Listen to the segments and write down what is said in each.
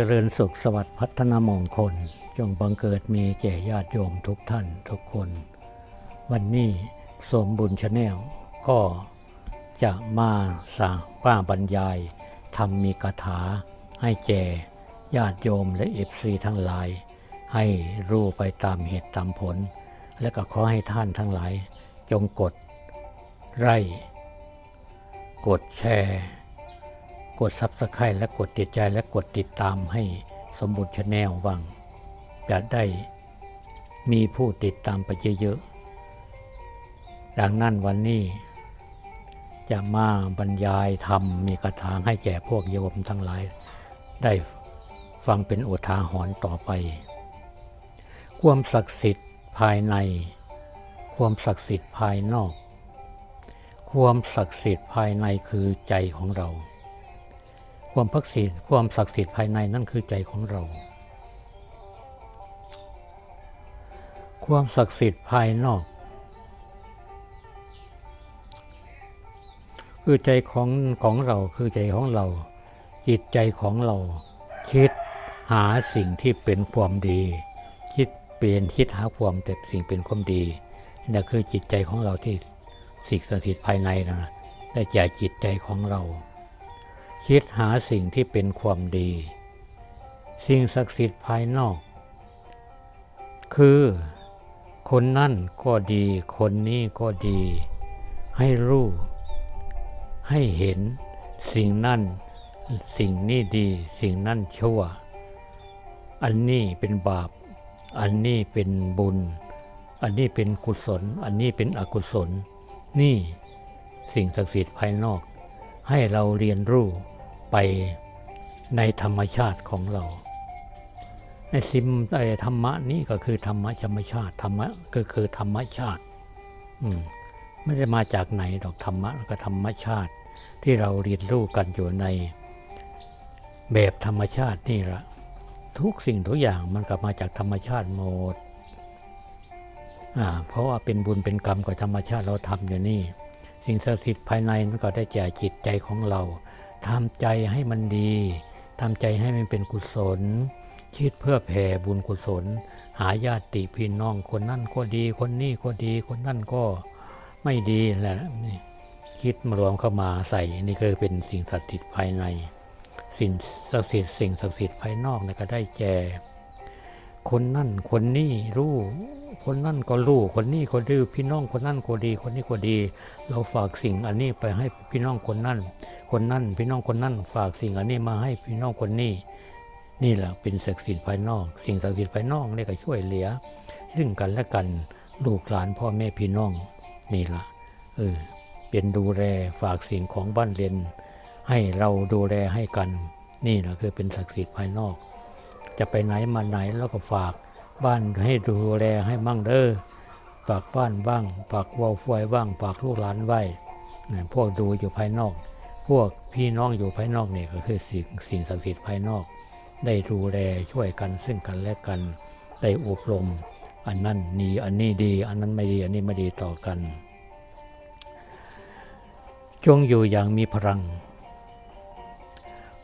จริญสุขสวัสดิ์พัฒนามงคล จงบังเกิดมีแก่ญาติโยมทุกท่านทุกคน วันนี้สมบุญชาแนลก็จะมาสางป้าบรรยายทำมีคาถาให้แก่ญาติโยมและเอฟซีทั้งหลาย ให้รู้ไปตามเหตุตามผล และก็ขอให้ท่านทั้งหลาย จงกดไลค์กดแชร์ กด Subscribe และกดติดใจและกดติดตามให้สมบูรณ์ชาแนลบ้างจะได้มีผู้ติดตามไปเยอะๆดังนั้นวันนี้ จะมาบรรยายธรรมมีคาถางให้แก่พวกโยมทั้งหลาย ได้ฟังเป็นอุทาหรณ์ต่อไป ความศักดิ์สิทธิ์ภายใน ความศักดิ์สิทธิ์ภายนอก ความศักดิ์สิทธิ์ภายในคือใจของเรา ความพักสิทธิ์ความศักดิ์สิทธิ์ภายในนั่นคือใจของเรา ความศักดิ์สิทธิ์ภายนอก คือใจของของเราคือใจของเรา จิตใจของเรา คิดหาสิ่งที่เป็นความดี คิดเปลี่ยนคิดหาความแต่สิ่งเป็นความดีนี่คือจิตใจของเราที่สิ่งศักดิ์สิทธิ์ภายในนะได้แก่จิตใจของเรา คิดหาสิ่งที่เป็นความดี สิ่งศักดิ์สิทธิ์ภายนอก คือคนนั่นก็ดี คนนี้ก็ดี ให้รู้ ให้เห็นสิ่งนั่น สิ่งนี้ดี สิ่งนั่นชั่ว อันนี้เป็นบาป อันนี้เป็นบุญ อันนี้เป็นกุศล อันนี้เป็นอกุศล นี่สิ่งศักดิ์สิทธิ์ภายนอก ให้เราเรียนรู้ ไปในธรรมชาติของเราไอ้ซิมไอ้ธรรมะนี่ก็คือธรรมะธรรมชาติธรรมะก็คือธรรมชาติอืมไม่ได้มาจากไหนดอกธรรมะก็ธรรมชาติ ที่เราเรียนรู้กันอยู่ในแบบธรรมชาตินี่ละทุกสิ่งทุกอย่างมันกลับมาจากธรรมชาติหมดอ่าเพราะว่าเป็นบุญเป็นกรรมกับธรรมชาติเราทำอยู่นี่ สิ่งศักดิ์สิทธิ์ภายในมันก็ได้แก่จิตใจของเรา ทำใจให้มันดีทำใจให้มันเป็นกุศล คิดเพื่อแผ่บุญกุศล หาญาติพี่น้องคนนั่นก็ดี คนนี้ก็ดี คนนั่นก็ไม่ดีแหละนี่คิดมารวมเข้ามาใส่นี่ก็เป็นสิ่งศักดิ์สิทธิ์ภายใน สิ่งศักดิ์สิทธิ์สิ่งศักดิ์สิทธิ์ภายนอกนี่ก็ได้แก่คนนั่นคนนี้รู้ คนนั่นก็รู้คนนี้ก็ดื้อพี่น้องคนนั่นก็ดี คนนี้ก็ดี เราฝากสิ่งอันนี้ไปให้พี่น้องคนนั่น คนนั่นพี่น้องคนนั่น ฝากสิ่งอันนี้มาให้พี่น้องคนนี้ นี่แหละเป็นศักดิ์สิทธิ์ภายนอก สิ่งศักดิ์สิทธิ์ภายนอกนี่ก็ช่วยเหลือ ซึ่งกันและกันลูกหลานพ่อแม่พี่น้อง นี่ละเออเป็นดูแลฝากสิ่งของบ้านเรียนให้เราดูแลให้กัน นี่แหละคือเป็นศักดิ์สิทธิ์ภายนอก จะไปไหนมาไหนแล้วก็ฝาก บ้านให้ดูแลให้มั่งเด้อฝากบ้านบ้างฝากวอลฟวยบ้างฝากลูกหลานไว้นะพวกดูอยู่ภายนอก พวกพี่น้องอยู่ภายนอกเนี่ยก็คือสิ่งสิ่งศักดิ์สิทธิ์ภายนอก ได้ดูแลช่วยกันซึ่งกันและกัน ได้อบรม อันนั้นดีอันนี้ดี อันนั้นไม่ดีอันนี้ไม่ดีต่อกัน จงอยู่อย่างมีพลัง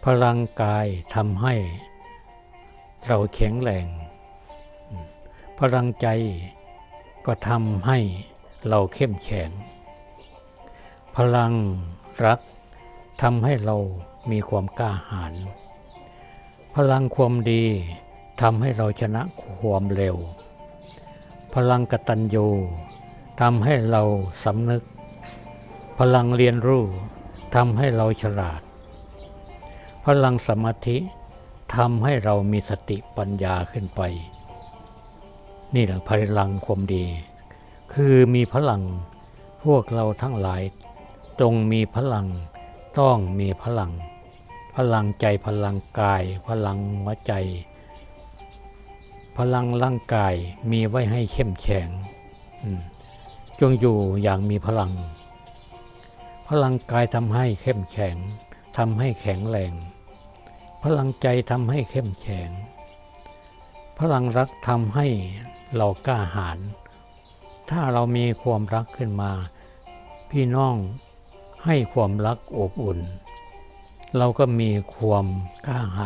พลังกายทำให้เราแข็งแรง พลังใจก็ทำให้เราเข้มแข็ง พลังรักทำให้เรามีความกล้าหาญ พลังความดีทำให้เราชนะความเร็ว พลังกตัญญูทำให้เราสำนึก พลังเรียนรู้ทำให้เราฉลาด พลังสมาธิทำให้เรามีสติปัญญาขึ้นไป นี่แหละพลังความดี คือมีพลังพวกเราทั้งหลายจงมีพลังต้องมีพลัง พลังใจพลังกาย พลังหัวใจ พลังร่างกายมีไว้ให้เข้มแข็งจงอยู่อย่างมีพลัง พลังกายทำให้เข้มแข็งทำให้แข็งแรง พลังใจทำให้เข้มแข็ง พลังรักทำให้เรากล้าหาญถ้าเรามีความรักขึ้นมา พี่น้องให้ความรักอบอุ่น เราก็มีความกล้าหาญ